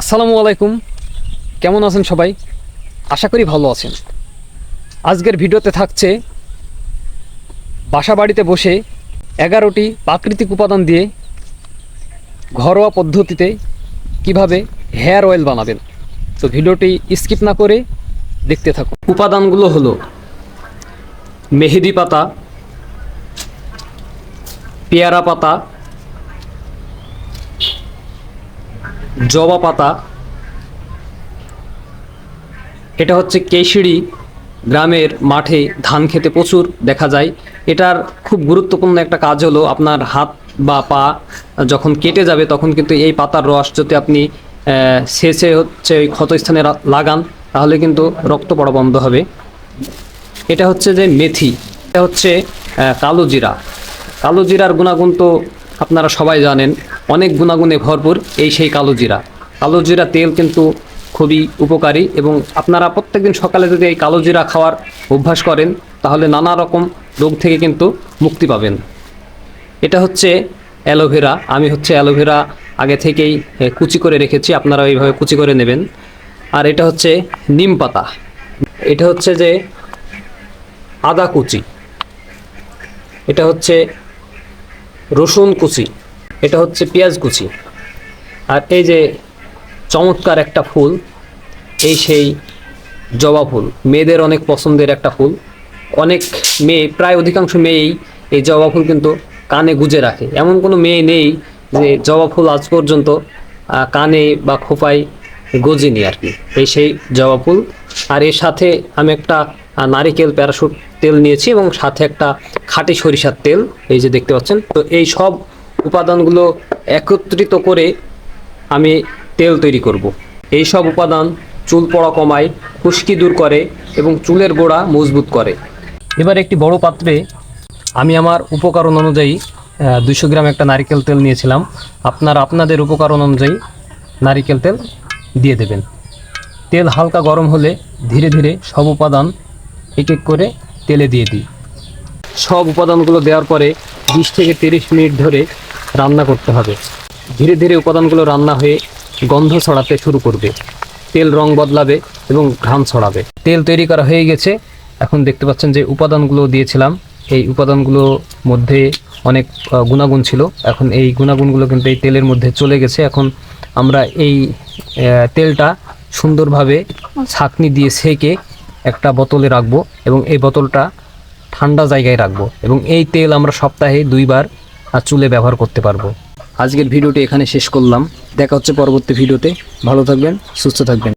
আসসালামু আলাইকুম। কেমন আছেন সবাই? আশা করি ভালো আছেন। আজকের ভিডিওতে থাকছে বাসা বাড়িতে বসে এগারোটি প্রাকৃতিক উপাদান দিয়ে ঘরোয়া পদ্ধতিতে কীভাবে হেয়ার অয়েল বানাবেন। তো ভিডিওটি স্কিপ না করে দেখতে থাকুন। উপাদানগুলো হলো মেহেদি পাতা, পেয়ারা পাতা জবা পাতা। এটা হচ্ছে কেশিড়ি গ্রামের মাঠে ধান খেতে প্রচুর দেখা যায়। এটার খুব গুরুত্বপূর্ণ একটা কাজ হলো আপনার হাত বা পা যখন কেটে যাবে তখন কিন্তু এই পাতার রস যদি আপনি সেচে হচ্ছে ওই ক্ষতস্থানে লাগান, তাহলে কিন্তু রক্ত পড়া বন্ধ হবে। এটা হচ্ছে যে মেথি, এটা হচ্ছে কালো জিরা। কালো জিরার গুণাগুণ তো আপনারা সবাই জানেন, অনেক গুণাগুণে ভরপুর এই সেই কালো জিরা। কালো জিরা তেল কিন্তু খুবই উপকারী এবং আপনারা প্রত্যেকদিন সকালে যদি এই কালো জিরা খাওয়ার অভ্যাস করেন, তাহলে নানা রকম রোগ থেকে কিন্তু মুক্তি পাবেন। এটা হচ্ছে অ্যালোভেরা। আমি হচ্ছে অ্যালোভেরা আগে থেকেই কুচি করে রেখেছি আপনারা এইভাবে কুচি করে নেবেন। আর এটা হচ্ছে নিম পাতা। এটা হচ্ছে যে আদা কুচি। এটা হচ্ছে রসুন কুচি, এটা হচ্ছে পেঁয়াজ কুচি। আর এই যে চমৎকার একটা ফুল, এই সেই জবা ফুল, মেয়েদের অনেক পছন্দের একটা ফুল। অনেক মেয়ে, প্রায় অধিকাংশ মেয়েই এই জবা ফুল কিন্তু কানে গুজে রাখে। এমন কোনো মেয়ে নেই যে জবা ফুল আজ পর্যন্ত কানে বা খোপায় গজেনি আর কি। এই সেই জবা ফুল। আর এর সাথে আমি একটা নারিকেল প্যারাশুট তেল নিয়েছি এবং সাথে একটা খাঁটি সরিষার তেল, এই যে দেখতে পাচ্ছেন। তো এই সব উপাদানগুলো একত্রিত করে আমি তেল তৈরি করব। এই সব উপাদান চুল পড়া কমায়, খুশকি দূর করে এবং চুলের গোড়া মজবুত করে। এবার একটি বড় পাত্রে আমি আমার উপকরণ অনুযায়ী দুইশো গ্রাম একটা নারিকেল তেল নিয়েছিলাম। আপনারা আপনাদের উপকরণ অনুযায়ী নারিকেল তেল দিয়ে দেবেন। তেল হালকা গরম হলে ধীরে ধীরে সব উপাদান এক এক করে তেলে দিয়ে দিই। সব উপাদানগুলো দেওয়ার পরে বিশ থেকে তিরিশ মিনিট ধরে রান্না করতে হবে। ধীরে ধীরে উপাদানগুলো রান্না হয়ে গন্ধ ছড়াতে শুরু করবে। তেল রং বদলাবে এবং ঘ্রাণ ছড়াবে। তেল তৈরি করা হয়ে গেছে। এখন দেখতে পাচ্ছেন যে উপাদানগুলো দিয়েছিলাম। এই উপাদানগুলো মধ্যে অনেক গুণাগুণ ছিল। এখন এই গুণাগুণগুলো কিন্তু এই তেলের মধ্যে চলে গেছে। এখন আমরা এই তেলটা সুন্দরভাবে ছাঁকনি দিয়ে সেকে একটা বোতলে রাখব এবং এই বোতলটা ঠান্ডা জায়গায় রাখব এবং এই তেল আমরা সপ্তাহে দুইবার চুলে ব্যবহার করতে পারব। আজকের ভিডিওটি এখানে শেষ করলাম। দেখা হচ্ছে পরবর্তী ভিডিওতে। ভালো থাকবেন, সুস্থ থাকবেন।